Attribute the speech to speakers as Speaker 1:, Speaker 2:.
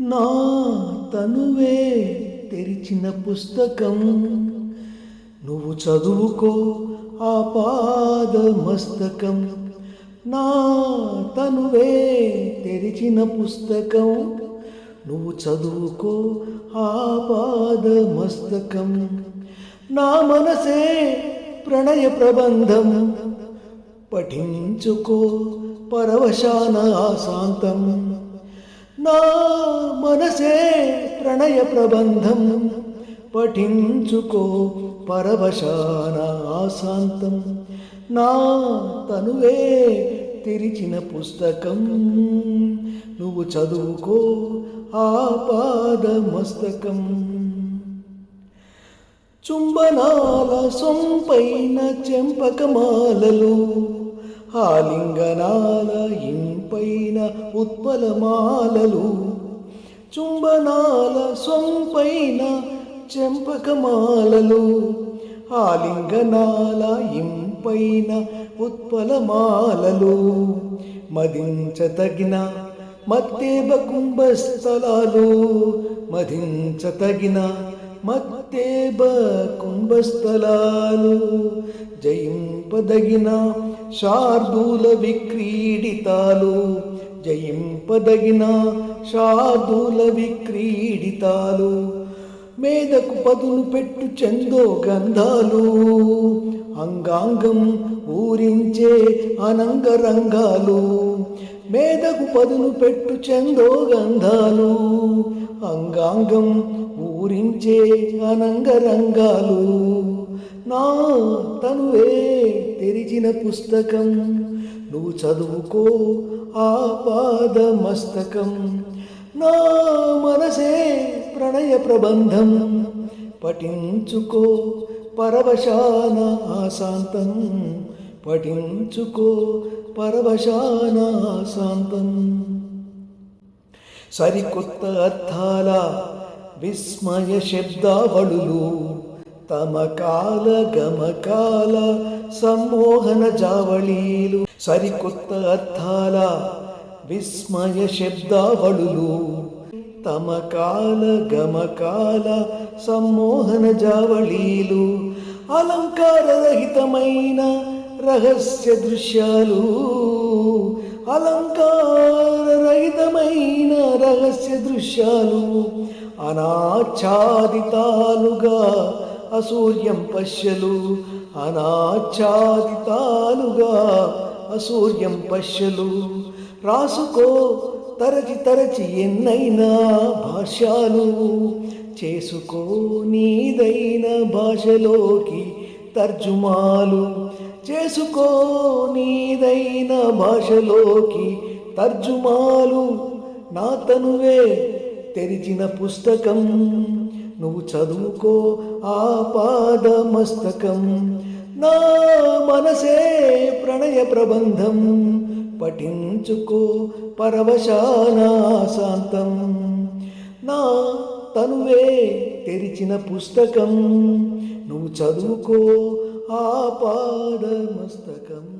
Speaker 1: నా తనువే తెరిచిన పుస్తకం. నువ్వు చదువుకో ఆ పాద మస్తకం నా తనువే తెరిచిన పుస్తకం. నువ్వు చదువుకో ఆ పాద మస్తకం నా మనసే ప్రణయ ప్రబంధం. పఠించుకో పరవశాన ఆశాంతం నా మనసే ప్రణయ ప్రబంధం. పఠించుకో పరవశాన ఆశాంతం. నా తనువే తెరిచిన పుస్తకం. నువ్వు చదువుకో ఆ పాద మస్తకం చుంబనాల సొంపైన చెంపకమాలలు ఆలింగనాల ఇంపైన ఉత్పలమాలలు చుంబనాల సొంపైన చెంపకమాలలు ఆలింగనాల ఇంపైన ఉత్పలమాలలు. మదించతగిన మత్తేబ కుంభస్థలాలు మదించతగిన మత్తేబ కుంభస్థలాలు జయింపదగిన శార్దూల విక్రీడితాలు జయింపదగిన శార్దూల విక్రీడితాలు మేదకు పదును పెట్టు చందో గంధాలు అంగాంగం ఊరించే అనంగరంగాలు మేదకు పదును పెట్టు చందో గంధాలు అంగాంగం ఊరించే అనంగరంగాలు. నా తనువే తెరిచిన పుస్తకం. నువ్వు చదువుకో ఆ పాద మస్తకం నా మనసే ప్రణయ ప్రబంధం. పఠించుకో పరవశాన ఆశాంతం. పఠించుకో పరవశాన ఆశాంతం. సరికొత్త అర్థాల విస్మయ శబ్దావళులు తమ కాల గమకాల సమ్మోహన జావళీలు సరికొత్త అర్థాల విస్మయ శబ్దావళులు. తమ కాల గమకాల సమ్మోహన జావళీలు అలంకారరహితమైన రహస్య దృశ్యాలు. అలంకారరహితమైన రహస్య దృశ్యాలు అనాచ్ఛాదితాలుగా అసూర్యం పశ్యలు అనాచ్ఛాదితాలుగా అసూర్యం పశ్యలు. రాసుకో తరచి తరచి ఎన్నైనా భాష్యాలు. చేసుకో నీదైన భాషలోకి తర్జుమాలు. చేసుకో నీదైన భాషలోకి తర్జుమాలు. నా తనువే తెరిచిన పుస్తకం. నువ్వు చదువుకో ఆ పాద మస్తకం నా మనసే ప్రణయ ప్రబంధం. పఠించుకో పరవశానాశాంతం నా తనువే తెరిచిన పుస్తకం. నువ్వు చదువుకో ఆ పాద మస్తకం